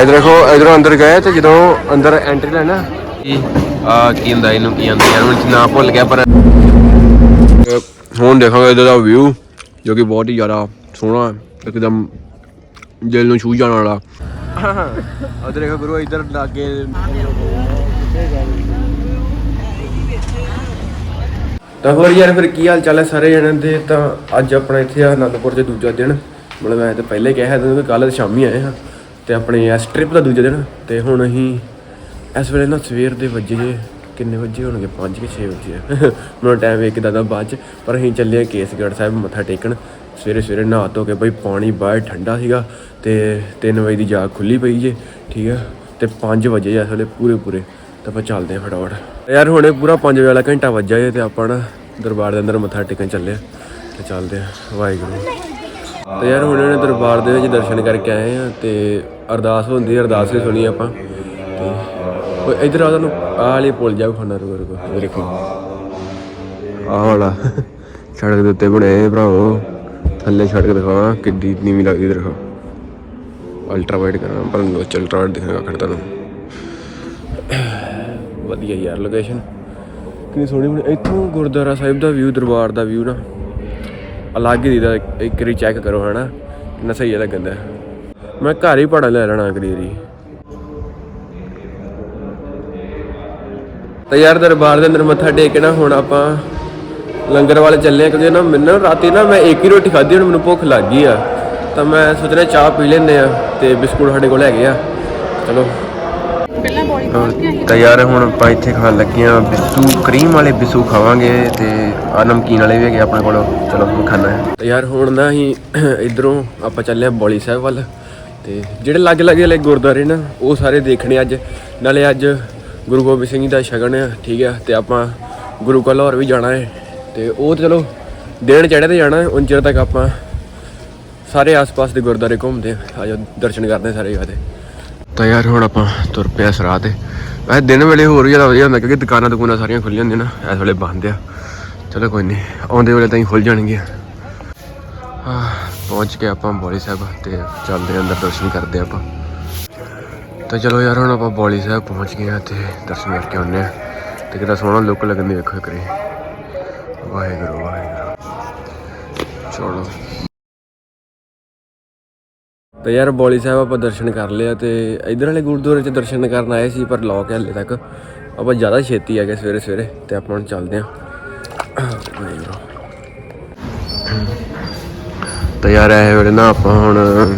ਇਧਰ ਦੇਖੋ ਇਧਰੋਂ ਅੰਦਰ ਗਏ ਤੇ ਜਦੋਂ ਅੰਦਰ ਐਂਟਰੀ ਲੈਣਾ। ਕੀ ਆ ਕੀ ਹੁੰਦਾ ਇਹਨੂੰ ਕੀ ਆਂਦੇ ਯਾਰ ਮੈਨੂੰ ਨਾਂ ਭੁੱਲ ਗਿਆ ਪਰ ਹੁਣ ਦੇਖਾਂਗੇ ਇਹਦਾ ਦਾ ਵਿਊ ਜੋ ਕਿ ਬਹੁਤ ਹੀ ਜ਼ਿਆਦਾ ਸੋਹਣਾ ਹੈ ਇੱਕਦਮ ਦਿਲ ਨੂੰ ਛੂ ਜਾਣ ਵਾਲਾ। ਉਧਰ ਦੇਖੋ ਗੁਰੂ ਇਧਰ ਲਾਗੇ। ਤਾਂ ਹੋਰ ਯਾਰ ਫਿਰ ਕੀ ਹਾਲ ਚਾਲ ਹੈ ਸਾਰੇ ਜਣਿਆਂ ਦੇ? ਤਾਂ ਅੱਜ ਆਪਣਾ ਇੱਥੇ ਆ ਅਨੰਦਪੁਰ ਦੇ ਦੂਜਾ ਦਿਨ। ਮਤਲਬ ਮੈਂ ਤਾਂ ਪਹਿਲੇ ਕਿਹਾ ਸੀ ਕਿ ਕੱਲ ਸ਼ਾਮੀ ਆਏ ਹਾਂ। ਤੇ ਆਪਣੇ ਇਸ ਟ੍ਰਿਪ ਦਾ ਦੂਜਾ ਦਿਨ, ਤੇ ਹੁਣ ਅਸੀਂ ਇਸ ਵੇਲੇ ਨਾ ਸਵੇਰ ਦੇ ਵਜੇ ਜੇ, ਕਿੰਨੇ ਵਜੇ ਹੋਣਗੇ? 5 ਕਿ 6 ਵਜੇ ਮੈਨੂੰ ਟਾਈਮ ਇੱਕ ਦਾ ਬਾਅਦ ਚ, ਪਰ ਅਸੀਂ ਚੱਲੇ ਆ ਕੇਸਗੜ੍ਹ ਸਾਹਿਬ ਮੱਥਾ ਟੇਕਣ। ਸਵੇਰੇ ਸਵੇਰੇ ਨਹਾ ਧੋ ਕੇ ਬਈ ਪਾਣੀ ਬਾਹਰ ਠੰਡਾ ਸੀਗਾ, ਤੇ 3 ਵਜੇ ਦੀ ਜਾਗ ਖੁੱਲੀ ਪਈ ਜੇ, ਠੀਕ ਆ? ਤੇ 5 ਵਜੇ ਇਸ ਵੇਲੇ ਪੂਰੇ ਪੂਰੇ। ਤਾਂ ਆਪਾਂ ਚੱਲਦੇ ਆ ਫਟਾਫਟ। ਯਾਰ ਹੁਣੇ ਪੂਰਾ 5 ਵਜੇ ਵਾਲਾ ਘੰਟਾ ਵੱਜਾ ਜੇ, ਤੇ ਆਪਾਂ ਨਾ ਦਰਬਾਰ ਦੇ ਅੰਦਰ ਮੱਥਾ ਟੇਕਣ ਚੱਲੇ ਆ। ਤੇ ਚੱਲਦੇ ਆ। ਵਾਹਿਗੁਰੂ। ਤੇ ਯਾਰ ਹੁਣ ਇਹਨੇ ਦਰਬਾਰ ਦੇ ਵਿੱਚ ਦਰਸ਼ਨ ਕਰਕੇ ਆਏ ਆ ਤੇ ਅਰਦਾਸ ਹੁੰਦੀ ਹੈ ਅਰਦਾਸ ਵੀ ਸੁਣੀ ਆਪਾਂ। ਤੇ ਇਧਰ ਆ ਤੁਹਾਨੂੰ ਆਹ ਵਾਲੀ ਪੁੱਲ ਜਾ ਰੁਕੋ ਰੁਕੋ ਇਹ ਦੇਖੋ। ਆਹ ਵਾਲਾ ਸੜਕ ਦੇ ਉੱਤੇ ਬਣੇ ਭਰਾਵੋ। ਥੱਲੇ ਸੜਕ ਦਿਖਾਵਾਂ ਕਿੱਡੀ ਨੀਵੀਂ ਲੱਗਦੀ ਦੇਖੋ। ਅਲਟਰਾ ਵਾਈਡ ਕਰਾਂ ਪਰ ਅਲਟਰਾ ਵਾਈਡ ਦਿਖਾਗਾ ਖੜ ਤੁਹਾਨੂੰ ਵਧੀਆ ਯਾਰ ਲੋਕੇਸ਼ਨ ਕਿੰਨੀ ਸੋਹਣੀ ਬਣੀ ਇੱਥੋਂ ਗੁਰਦੁਆਰਾ ਸਾਹਿਬ ਦਾ ਵਿਊ ਦਰਬਾਰ ਦਾ ਵਿਊ ਨਾ। ਅਲੱਗ ਹੀ ਦਾ ਇੱਕ ਵਾਰੀ ਚੈੱਕ ਕਰੋ ਹਨਾ? ਕਿੰਨਾ ਸਹੀ ਲੱਗਦਾ ਮੈਂ ਘਰ ਹੀ ਪੜਾ ਲੈ ਲੈਣਾ ਅਗਲੀ ਵਾਰੀ ਤੇ ਯਾਰ ਦਰਬਾਰ ਦੇ ਅੰਦਰ ਮੱਥਾ ਟੇਕ ਕੇ ਨਾ ਹੁਣ ਆਪਾਂ ਲੰਗਰ ਵਾਲੇ ਚੱਲੇ ਆ ਕਿਉਂਕਿ ਨਾ ਮੈਨੂੰ ਰਾਤੀ ਨਾ ਮੈਂ ਇੱਕ ਹੀ ਰੋਟੀ ਖਾਧੀ ਹੁਣ ਮੈਨੂੰ ਭੁੱਖ ਲੱਗ ਗਈ ਆ। ਤਾਂ ਮੈਂ ਸੋਚ ਰਿਹਾ ਚਾਹ ਪੀ ਲੈਂਦੇ ਆ ਤੇ ਬਿਸਕੁਟ ਸਾਡੇ ਕੋਲ ਹੈਗੇ ਆ। ਚਲੋ। ਪਹਿਲਾਂ ਬੋਲੀ ਤਾਂ ਯਾਰ ਹੁਣ ਆਪਾਂ ਇੱਥੇ ਖਾਣ ਲੱਗੇ ਆ ਬਿਸੂ ਕਰੀਮ ਵਾਲੇ ਬਿਸੂ ਖਾਵਾਂਗੇ ਤੇ ਆ ਨਮਕੀਨ ਵਾਲੇ ਵੀ ਹੈਗੇ ਆਪਣੇ ਕੋਲ। ਚਲੋ ਖਾਣਾ ਹੈ ਤਾਂ ਯਾਰ ਹੁਣ ਨਾ ਅਸੀਂ ਇਧਰੋਂ ਆਪਾਂ ਚੱਲੇ ਆ ਬੋਲੀ ਸਾਹਿਬ ਵੱਲ। ਤੇ ਜਿਹੜੇ ਲਾਗੇ ਲਾਗੇ ਵਾਲੇ ਗੁਰਦੁਆਰੇ ਨਾ ਉਹ ਸਾਰੇ ਦੇਖਣੇ ਅੱਜ। ਨਾਲੇ ਅੱਜ ਗੁਰੂ ਗੋਬਿੰਦ ਸਿੰਘ ਜੀ ਦਾ ਸ਼ਗਨ ਆ ਠੀਕ ਆ? ਤੇ ਆਪਾਂ ਗੁਰੂ ਕਾ ਲਾਹੌਰ ਵੀ ਜਾਣਾ ਹੈ। ਤੇ ਉਹ ਤੇ ਚਲੋ ਦਿਨ ਚੜ੍ਹੇ ਤੇ ਜਾਣਾ ਉਨ ਚਿਰ ਤੱਕ ਆਪਾਂ ਸਾਰੇ ਆਸ-ਪਾਸ ਦੇ ਗੁਰਦੁਆਰੇ ਘੁੰਮਦੇ ਆ। ਆਜੋ ਦਰਸ਼ਨ ਕਰਦੇ ਸਾਰੇ ਜਗ੍ਹਾ ਤੇ ਤਾਂ ਯਾਰ ਹੁਣ ਆਪਾਂ ਤੁਰ ਪਿਆ ਸਰਾਹ ਤੇ। ਵੈਸੇ ਦਿਨ ਵੇਲੇ ਹੋਰ ਜ਼ਿਆਦਾ ਵਧੀਆ ਹੁੰਦਾ ਕਿਉਂਕਿ ਦੁਕਾਨਾਂ ਦੁਕਾਨਾਂ ਸਾਰੀਆਂ ਖੁੱਲੀਆਂ ਹੁੰਦੀਆਂ ਨਾ ਇਸ ਵੇਲੇ ਬੰਦ ਆ। ਚਲੋ ਕੋਈ ਨਹੀਂ ਆਉਂਦੇ ਵੇਲੇ ਤਾਂ ਹੀ ਖੁੱਲ ਜਾਣਗੀਆਂ। ਆਹ, ਪਹੁੰਚ ਕੇ ਆਪਾਂ ਬੋਲੀ ਸਾਹਿਬ ਤੇ ਚੱਲਦੇ ਹਾਂ ਅੰਦਰ ਦਰਸ਼ਨ ਕਰਦੇ ਆਪਾਂ। ਤਾਂ ਚਲੋ ਯਾਰ ਹੁਣ ਆਪਾਂ ਬੋਲੀ ਸਾਹਿਬ ਪਹੁੰਚ ਗਏ ਆ ਤੇ ਦਰਸ਼ਨ ਕਰਕੇ ਆਉਂਦੇ ਆ ਤੇ ਕਿੰਨਾ ਸੋਹਣਾ ਲੁੱਕ ਲੱਗਦੀ ਵੇਖੋ ਕਰੀ ਵਾਹਿਗੁਰੂ ਵਾਹਿਗੁਰੂ। ਚਲੋ। ਤੇ ਯਾਰ ਬੋਲੀ ਸਾਹਿਬ ਆਪਾਂ ਦਰਸ਼ਨ ਕਰ ਲਿਆ ਤੇ ਇਧਰ ਵਾਲੇ ਗੁਰਦੁਆਰੇ 'ਚ ਦਰਸ਼ਨ ਕਰਨ ਆਏ ਸੀ ਪਰ ਲੋਕ ਹੈ ਹਲੇ ਤੱਕ। ਆਪਾਂ ਜ਼ਿਆਦਾ ਛੇਤੀ ਆ ਗਏ ਸਵੇਰੇ ਸਵੇਰੇ ਤੇ ਆਪਾਂ ਹੁਣ ਚੱਲਦੇ ਆਂ ਤੇ ਯਾਰ ਇਹ ਵੇਲੇ ਨਾ ਆਪਾਂ ਹੁਣ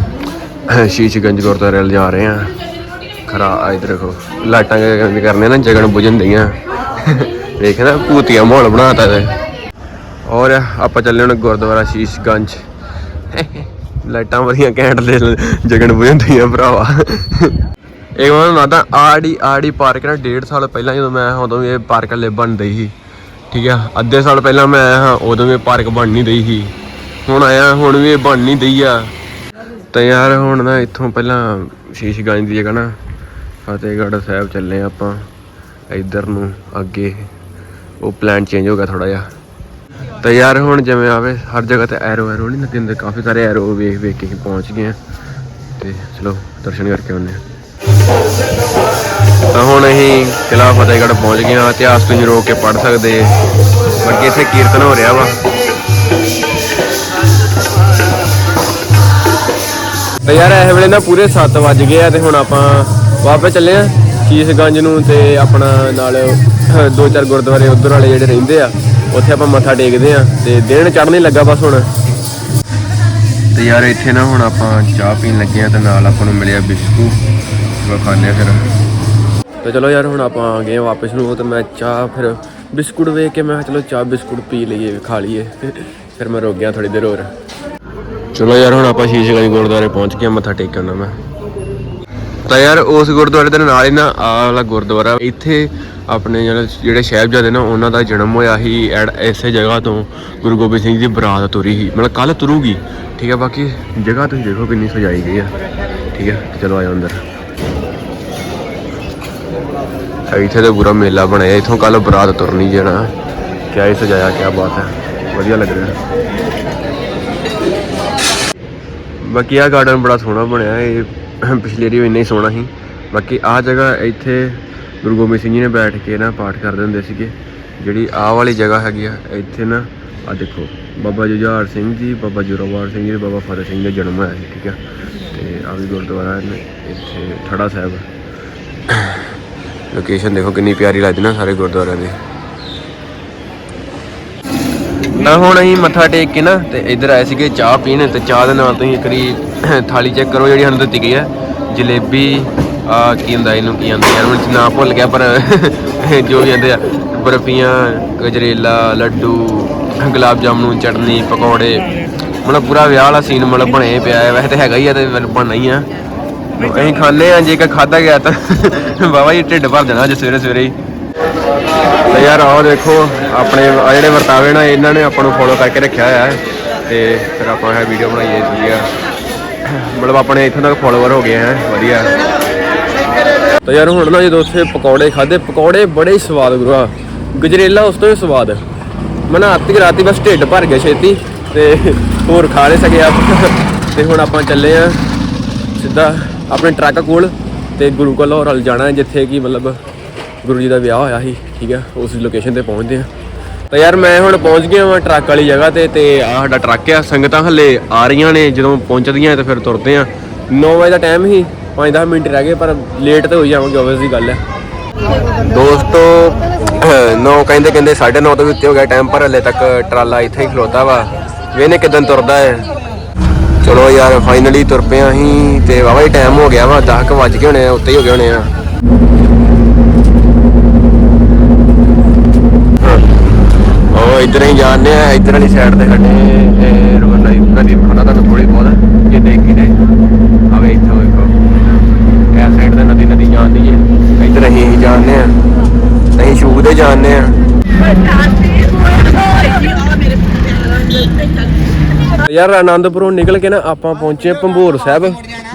ਸ਼ੀਸ਼ਗੰਜ ਗੁਰਦੁਆਰੇ ਵੱਲ ਜਾ ਰਹੇ ਆਂ ਖਰਾ ਇਧਰ ਦੇਖੋ, ਲਾਈਟਾਂ ਕਹਿੰਦੇ ਕਰਨੇ ਨਾ ਜਗਣ ਬੁਝਣ ਦੀਆਂ ਨਾ, ਭੂਤੀਆ ਮਾਹੌਲ ਬਣਾਤਾ ਤੇ ਔਰ ਆਪਾਂ ਚੱਲੇ ਹੁਣ ਗੁਰਦੁਆਰਾ ਸ਼ੀਸ਼ਗੰਜ। ਲਾਈਟਾਂ ਵਧੀਆ ਘੈਂਟ ਦੇ ਜਗਣ ਬੁਝੰਦੀਆਂ ਭਰਾਵਾ। ਇੱਕ ਵਾਰ ਨਾ ਤਾਂ ਆੜੀ ਆੜੀ ਪਾਰਕ ਨਾ, ਡੇਢ ਸਾਲ ਪਹਿਲਾਂ ਜਦੋਂ ਮੈਂ ਉਦੋਂ ਵੀ ਇਹ ਪਾਰਕ ਹਲੇ ਬਣਦੀ ਸੀ। ਠੀਕ ਆ, ਅੱਧੇ ਸਾਲ ਪਹਿਲਾਂ ਮੈਂ ਆਇਆ ਹਾਂ, ਉਦੋਂ ਵੀ ਪਾਰਕ ਬਣ ਨਹੀਂ ਰਹੀ ਸੀ। ਹੁਣ ਆਇਆ, ਹੁਣ ਵੀ ਇਹ ਬਣ ਨਹੀਂ ਰਹੀ ਆ। ਤਾਂ ਯਾਰ ਹੁਣ ਨਾ ਇੱਥੋਂ ਪਹਿਲਾਂ ਸ਼ੀਸ਼ਗੰਜ ਦੀ ਜਗ੍ਹਾ ਨਾ, ਫਤਿਹਗੜ੍ਹ ਸਾਹਿਬ ਚੱਲੇ ਆਪਾਂ, ਇੱਧਰ ਨੂੰ ਅੱਗੇ। ਉਹ ਪਲਾਨ ਚੇਂਜ ਹੋ ਗਿਆ ਥੋੜਾ ਜਿਹਾ। ਤਾਂ ਯਾਰ ਹੁਣ ਜਿਵੇਂ ਆਵੇ, ਹਰ ਜਗ੍ਹਾ ਤੇ ਐਰੋ ਐਰੋ ਨਹੀਂ ਲੱਗੇ ਹੁੰਦੇ, ਕਾਫੀ ਸਾਰੇ ਐਰੋ ਵੇਖ ਵੇਖ ਕੇ ਅਸੀਂ ਪਹੁੰਚ ਗਏ ਆ ਤੇ ਚਲੋ, ਦਰਸ਼ਨ ਕਰਕੇ ਆਉਂਦੇ ਆ ਤਾਂ ਹੁਣ ਅਸੀਂ ਕਿਲ੍ਹਾ ਫਤਿਹਗੜ੍ਹ ਪਹੁੰਚ ਗਏ ਆ ਇਤਿਹਾਸ ਤੁਸੀਂ ਰੋਕ ਕੇ ਪੜ੍ਹ ਸਕਦੇ। ਬਾਕੀ ਇੱਥੇ ਕੀਰਤਨ ਹੋ ਰਿਹਾ ਵਾ। ਤੇ ਯਾਰ ਇਹ ਵੇਲੇ ਨਾ ਪੂਰੇ 7 ਵੱਜ ਗਏ ਆ ਤੇ ਹੁਣ ਆਪਾਂ ਵਾਪਸ ਚੱਲੇ ਆ ਸ਼ੀਸ਼ਗੰਜ ਨੂੰ ਤੇ ਆਪਣਾ ਨਾਲ ਦੋ ਚਾਰ ਗੁਰਦੁਆਰੇ ਉਧਰ ਵਾਲੇ ਜਿਹੜੇ ਰਹਿੰਦੇ ਆ ਉੱਥੇ ਆਪਾਂ ਮੱਥਾ ਟੇਕਦੇ ਆ ਤੇ ਦਿਨ ਚੜ੍ਹਨੇ ਲੱਗਾ ਬਸ ਹੁਣ। ਤੇ ਯਾਰ ਇੱਥੇ ਨਾ ਹੁਣ ਆਪਾਂ ਚਾਹ ਪੀਣ ਲੱਗੇ ਆ ਤੇ ਨਾਲ ਆਪਾਂ ਨੂੰ ਮਿਲਿਆ ਬਿਸਕੁਟ। ਉਹ ਖਾਣੇ ਫਿਰ। ਤੇ ਚਲੋ ਯਾਰ ਹੁਣ ਆਪਾਂ ਆ ਗਏ ਆ ਵਾਪਸ ਨੂੰ, ਤੇ ਮੈਂ ਚਾਹ ਫਿਰ ਬਿਸਕੁਟ ਵੇਖ ਕੇ ਮੈਂ ਕਿਹਾ ਚਲੋ ਚਾਹ ਬਿਸਕੁਟ ਪੀ ਲਈਏ, ਖਾ ਲਈਏ। ਫਿਰ ਮੈਂ ਰੁਕ ਗਿਆ ਥੋੜੀ ਦੇਰ ਹੋਰ। ਚਲੋ ਯਾਰ ਹੁਣ ਆਪਾਂ ਸ਼ੀਸ਼ਗੰਜ ਗੁਰਦੁਆਰੇ ਪਹੁੰਚ ਕੇ ਮੱਥਾ ਟੇਕ ਕੇ ਮੈਂ। ਤਾਂ ਯਾਰ ਉਸ ਗੁਰਦੁਆਰੇ ਦੇ ਨਾਲ ਹੀ ਨਾ ਆਹ ਵਾਲਾ ਗੁਰਦੁਆਰਾ, ਇੱਥੇ ਆਪਣੇ ਜਿਹੜੇ ਜਿਹੜੇ ਸਾਹਿਬਜ਼ਾਦੇ ਨੇ ਉਹਨਾਂ ਦਾ ਜਨਮ ਹੋਇਆ ਸੀ ਐਡ ਇਸੇ ਜਗ੍ਹਾ ਤੋਂ, ਗੁਰੂ ਗੋਬਿੰਦ ਸਿੰਘ ਜੀ ਦੀ ਬਰਾਤ ਤੁਰੀ ਸੀ। ਮਤਲਬ ਕੱਲ ਤੁਰੂਗੀ। ਠੀਕ ਹੈ ਬਾਕੀ ਜਗ੍ਹਾ ਤੁਸੀਂ ਦੇਖੋ ਕਿੰਨੀ ਸਜਾਈ ਗਈ ਆ। ਠੀਕ ਹੈ ਚਲੋ ਆਇਓ ਅੰਦਰ ਆ ਇੱਥੇ ਤੇ ਪੂਰਾ ਮੇਲਾ ਬਣਿਆ, ਇੱਥੋਂ ਕੱਲ ਬਰਾਤ ਤੁਰਨੀ ਜਣਾ ਕਿਆ ਹੀ ਸਜਾਇਆ, ਕਿਆ ਬਾਤ ਹੈ। ਵਧੀਆ ਲੱਗ ਰਿਹਾ। ਬਾਕੀ ਆ ਗਾਰਡਨ ਬੜਾ ਸੋਹਣਾ ਬਣਿਆ, ਇਹ ਪਿਛਲੇ ਏਰੀਆ ਇੰਨਾ ਹੀ ਸੋਹਣਾ ਸੀ। ਬਾਕੀ ਆਹ ਜਗ੍ਹਾ ਇੱਥੇ ਗੁਰੂ ਗੋਬਿੰਦ ਸਿੰਘ ਜੀ ਨੇ ਬੈਠ ਕੇ ਨਾ ਪਾਠ ਕਰਦੇ ਹੁੰਦੇ ਸੀਗੇ। ਜਿਹੜੀ ਆਹ ਵਾਲੀ ਜਗ੍ਹਾ ਹੈਗੀ ਆ, ਇੱਥੇ ਨਾ ਆ ਦੇਖੋ, ਬਾਬਾ ਜੁਝਾਰ ਸਿੰਘ ਜੀ, ਬਾਬਾ ਜੋਰਾਵਰ ਸਿੰਘ ਜੀ ਤੇ ਬਾਬਾ ਫਤਿਹ ਸਿੰਘ ਦਾ ਜਨਮ ਹੋਇਆ ਸੀ, ਠੀਕ ਆ। ਤੇ ਆ ਵੀ ਗੁਰਦੁਆਰਾ ਇੱਥੇ ਠੜਾ ਸਾਹਿਬ। ਲੋਕੇਸ਼ਨ ਦੇਖੋ ਕਿੰਨੀ ਪਿਆਰੀ ਲੱਗਦੀ ਨਾ ਸਾਰੇ ਗੁਰਦੁਆਰਿਆਂ ਦੀ। ਤਾਂ ਹੁਣ ਅਸੀਂ ਮੱਥਾ ਟੇਕ ਕੇ ਨਾ ਤੇ ਇੱਧਰ ਆਏ ਸੀਗੇ ਚਾਹ ਪੀਣ ਤੇ ਚਾਹ ਦੇ ਨਾਲ ਤੁਸੀਂ ਇੱਕ ਥਾਲੀ ਚੈੱਕ ਕਰੋ ਜਿਹੜੀ ਸਾਨੂੰ ਦਿੱਤੀ ਗਈ ਹੈ ਜਲੇਬੀ, ਆ ਕੀ ਹੁੰਦਾ ਇਹਨੂੰ, ਕੀ ਆਂਦੇ ਯਾਰ, ਮੈਨੂੰ ਨਾਮ ਭੁੱਲ ਗਿਆ ਪਰ ਜੋ ਵੀ ਆਂਦੇ ਆ, ਬਰਫੀਆਂ, ਗਜਰੇਲਾ, ਲੱਡੂ, ਗੁਲਾਬ ਜਾਮਨੂੰ, ਚਟਨੀ, ਪਕੌੜੇ, ਮਤਲਬ ਪੂਰਾ ਵਿਆਹ ਵਾਲਾ ਸੀਨ ਮਤਲਬ ਬਣੇ ਪਿਆ ਹੈ। ਵੈਸੇ ਤਾਂ ਹੈਗਾ ਹੀ ਆ ਤੇ ਬਣਨਾ ਹੀ ਆ। ਅਸੀਂ ਖਾਂਦੇ ਆ ਜੇ ਕਿ ਖਾਦਾ ਗਿਆ ਤਾਂ ਬਾਬਾ ਜੀ ਢਿੱਡ ਭਰ ਜਾਣਾ ਅੱਜ ਸਵੇਰੇ ਸਵੇਰੇ ਹੀ। ਤੇ ਯਾਰ ਆਹ ਦੇਖੋ, ਆਪਣੇ ਆ ਜਿਹੜੇ ਵਰਤਾਵੇ ਨਾ, ਇਹਨਾਂ ਨੇ ਆਪਾਂ ਨੂੰ ਫੋਲੋ ਕਰਕੇ ਰੱਖਿਆ ਹੋਇਆ ਹੈ। ਤੇ ਫਿਰ ਆਪਾਂ ਇਹ ਵੀਡੀਓ ਬਣਾਈਏ ਵਧੀਆ ਮਤਲਬ ਆਪਣੇ ਇੱਥੋਂ ਤੱਕ ਫੋਲੋਵਰ ਹੋ ਗਏ ਹੈ, ਵਧੀਆ। ਤਾਂ ਯਾਰ ਹੁਣ ਨਾ ਜਦੋਂ ਉੱਥੇ ਪਕੌੜੇ ਖਾਦੇ ਪਕੌੜੇ ਬੜੇ ਹੀ ਸਵਾਦ ਗੁਰੂਆ ਗਜਰੇਲਾ ਉਸ ਤੋਂ ਵੀ ਸਵਾਦ ਮੈਂ ਨਾ ਅੱਧੀ ਰਾਤੀ ਬਸ ਢਿੱਡ ਭਰ ਗਿਆ ਛੇਤੀ, ਤੇ ਹੋਰ ਖਾ ਨਹੀਂ ਸਕਿਆ। ਤੇ ਹੁਣ ਆਪਾਂ ਚੱਲੇ ਆ ਸਿੱਧਾ ਆਪਣੇ ਟਰੱਕ ਕੋਲ ਤੇ ਗੁਰੂ ਕੋਲ ਹੋਰ ਜਾਣਾ ਜਿੱਥੇ ਕਿ ਮਤਲਬ ਗੁਰੂ ਜੀ ਦਾ ਵਿਆਹ ਹੋਇਆ ਸੀ, ਠੀਕ ਹੈ, ਉਸ ਲੋਕੇਸ਼ਨ ਤੇ ਪਹੁੰਚਦੇ ਆ ਤਾਂ ਯਾਰ ਮੈਂ ਹੁਣ ਪਹੁੰਚ ਗਿਆ ਵਾਂ ਟਰੱਕ ਵਾਲੀ ਜਗ੍ਹਾ ਤੇ ਤੇ ਆ ਸਾਡਾ ਟਰੱਕ ਆ, ਸੰਗਤਾਂ ਹੱਲੇ ਆ ਰਹੀਆਂ ਨੇ, ਜਦੋਂ ਪਹੁੰਚਦੀਆਂ ਤੇ ਫਿਰ ਤੁਰਦੇ ਆ 9 ਵਜੇ ਦਾ ਟਾਈਮ ਹੀ 5-10 ਮਿੰਟ ਰਹਿ ਗਏ, ਪਰ ਲੇਟ ਤੇ ਹੋਈ ਜਾਵਾਂਗੇ ਆਬਵੀਅਸ ਦੀ ਗੱਲ ਹੈ। ਦੋਸਤੋ 9 ਕਹਿੰਦੇ ਕਹਿੰਦੇ 9:30 ਤੋਂ ਵੀ ਉੱਤੇ ਹੋ ਗਿਆ ਟਾਈਮ ਪਰ ਹਲੇ ਤੱਕ ਟਰਾਲਾ ਇੱਥੇ ਹੀ ਖਲੋਤਾ ਵਾ। ਵੇਨੇ ਕਿਦਾਂ ਤੁਰਦਾ ਹੈ? ਚਲੋ ਯਾਰ ਫਾਈਨਲੀ ਤੁਰ ਪਏ ਅਸੀਂ ਤੇ ਵਾਵਾ ਹੀ ਟਾਈਮ ਹੋ ਗਿਆ ਵਾ 10 ਕੁ ਵੱਜ ਗਏ ਹੋਣੇ ਆ, ਉੱਤੇ ਹੀ ਹੋ ਗਏ ਹੋਣੇ ਆ। ਉਹ ਇਧਰ ਹੀ ਜਾਂਦੇ ਆ, ਇਧਰ ਵਾਲੀ ਸਾਈਡ ਤੇ ਸਾਡੇ ਇਹ ਰੋਡ ਨਦੀ ਨਦੀ ਪਤਾ ਤੁਹਾਨੂੰ ਥੋੜੀ ਬਹੁਤ, ਜੇ ਦੇਖ ਕੇ ਆਵੇ ਇੱਥੋਂ ਵੇਖੋ। ਇਹ ਸਾਈਡ ਤੇ ਨਦੀ ਨਦੀ ਜਾਂਦੀ ਹੈ ਇਧਰ ਅਸੀਂ ਹੀ ਜਾਂਦੇ ਆ। ਅਸੀਂ ਸ਼ੂਕ ਦੇ ਜਾਂਦੇ ਆ। ਯਾਰ ਆਨੰਦਪੁਰੋਂ ਨਿਕਲ ਕੇ ਨਾ ਆਪਾਂ ਪਹੁੰਚੇ ਭੰਬੂਰ ਸਾਹਿਬ।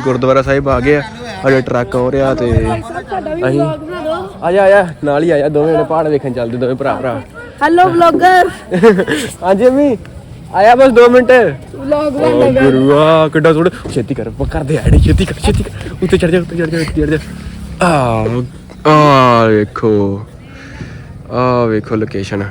ਗੁਰਦੁਆਰਾ ਸਾਹਿਬ ਆ ਗਏ ਆ ਹਜੇ ਟਰੱਕ ਆ ਰਿਹਾ ਤੇ ਅਸੀਂ ਆ ਜਾ ਆ ਜਾ ਨਾਲ ਹੀ ਆ ਜਾ ਦੋਵੇਂ ਜਣੇ ਪਹਾੜ ਵੇਖਣ ਚੱਲਦੇ ਦੋਵੇਂ ਭਰਾ ਭਰਾ। ਹੈਲੋ ਵਲੌਗਰ ਹਾਂਜੀ ਅਮੀ ਆਇਆ ਬਸ 2 ਮਿੰਟ। ਵਲੌਗ ਗੁਰੂਆ ਕਿੱਡਾ ਥੋੜਾ ਛੇਤੀ ਕਰ ਕਰਦੇ ਆ ਐਡੀ ਛੇਤੀ ਕਰ ਛੇਤੀ ਕਰ। ਉੱਤੇ ਚੜ ਜਾ ਉੱਤੇ ਚੜ ਜਾ ਉੱਤੇ ਚੜ ਜਾ। ਆ ਆ ਵੇਖੋ ਆ ਵੇਖੋ ਲੋਕੇਸ਼ਨ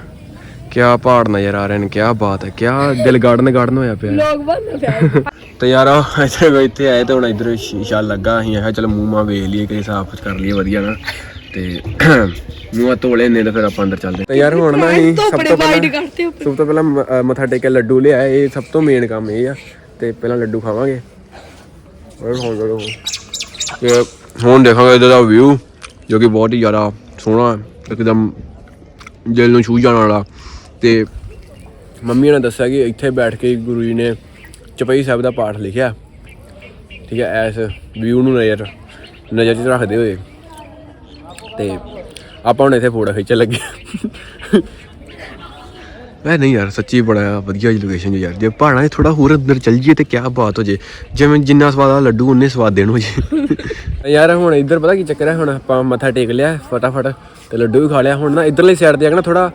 ਕਿਆ ਪਹਾੜ ਨਜ਼ਰ ਆ ਰਹੇ ਨੇ ਕਿਆ ਬਾਤ ਹੈ ਕਿਆ ਦਿਲ ਗਾਰਡਨ ਗਾਰਡਨ ਹੋਇਆ ਪਿਆ। ਵਲੌਗ ਬਣ ਪਿਆ ਤੇ ਯਾਰ ਆਹ ਇੱਥੇ ਇੱਥੇ ਆਏ ਤੇ ਹੁਣ ਇਧਰ ਸ਼ੀਸ਼ਾ ਲੱਗਾ ਅਸੀਂ ਆਖਿਆ ਚਲ ਮੂੰਹ ਮਾ ਵੇਖ ਲਈਏ ਕਿ ਸਾਫ਼ ਕਰ ਲਈਏ ਵਧੀਆ ਨਾ। ਤੇ ਮੂੰਹ ਧੋ ਲੈਨੇ ਤੇ ਫਿਰ ਆਪਾਂ ਅੰਦਰ ਚੱਲਦੇ। ਤੇ ਯਾਰ ਹੁਣ ਨਾ ਅਸੀਂ ਸਭ ਤੋਂ ਪਹਿਲਾਂ ਕਰਤੇ ਹੋ ਸਭ ਤੋਂ ਪਹਿਲਾਂ ਮ- ਅ, ਮੱਥਾ ਟੇਕ ਕੇ ਲੱਡੂ ਲਿਆ ਇਹ ਸਭ ਤੋਂ ਮੇਨ ਕੰਮ ਇਹ ਆ। ਤੇ ਪਹਿਲਾਂ ਲੱਡੂ ਖਾਵਾਂਗੇ। ਤੇ ਹੁਣ ਦੇਖਾਂਗੇ ਇਹਦਾ ਦਾ ਵਿਊ ਜੋ ਕਿ ਬਹੁਤ ਹੀ ਜ਼ਿਆਦਾ ਸੋਹਣਾ ਹੈ ਇੱਕਦਮ ਦਿਲ ਨੂੰ ਛੂ ਜਾਣ ਵਾਲਾ। ਤੇ ਮੰਮੀ ਨੇ ਦੱਸਿਆ ਕਿ ਇੱਥੇ ਬੈਠ ਕੇ ਗੁਰੂ ਜੀ ਨੇ ਚਪਈ ਸਾਹਿਬ ਦਾ ਪਾਠ ਲਿਖਿਆ। ਠੀਕ ਹੈ ਐਸ ਵਿਊ ਨੂੰ ਨਜ਼ਰ ਨਜ਼ਰ 'ਚ ਰੱਖਦੇ ਹੋਏ। ਤੇ ਆਪਾਂ ਹੁਣ ਇੱਥੇ ਫੋਟੋ ਖਿੱਚਣ ਲੱਗੇ ਵੈ ਨਹੀਂ ਯਾਰ ਸੱਚੀ ਬੜਾ ਵਧੀਆ ਜੀ ਲੋਕੇਸ਼ਨ ਜੀ ਯਾਰ। ਜੇ ਪਹਾੜਾਂ 'ਚ ਥੋੜਾ ਹੋਰ ਅੰਦਰ ਚੱਲ ਜੀਏ ਤੇ ਕੀ ਬਾਤ ਹੋ ਜੇ। ਜਿਵੇਂ ਜਿੰਨਾ ਸਵਾਦ ਆ ਲੱਡੂ ਉਨੇ ਸਵਾਦ ਦੇਣ ਹੋ ਜੇ। ਯਾਰ ਹੁਣ ਇੱਧਰ ਪਤਾ ਕੀ ਚੱਕਰ ਹੈ ਹੁਣ ਆਪਾਂ ਮੱਥਾ ਟੇਕ ਲਿਆ ਫਟਾਫਟ ਤੇ ਲੱਡੂ ਵੀ ਖਾ ਲਿਆ। ਹੁਣ ਨਾ ਇੱਧਰਲੀ ਸਾਈਡ ਤੇ ਆ ਕੇ ਨਾ ਥੋੜਾ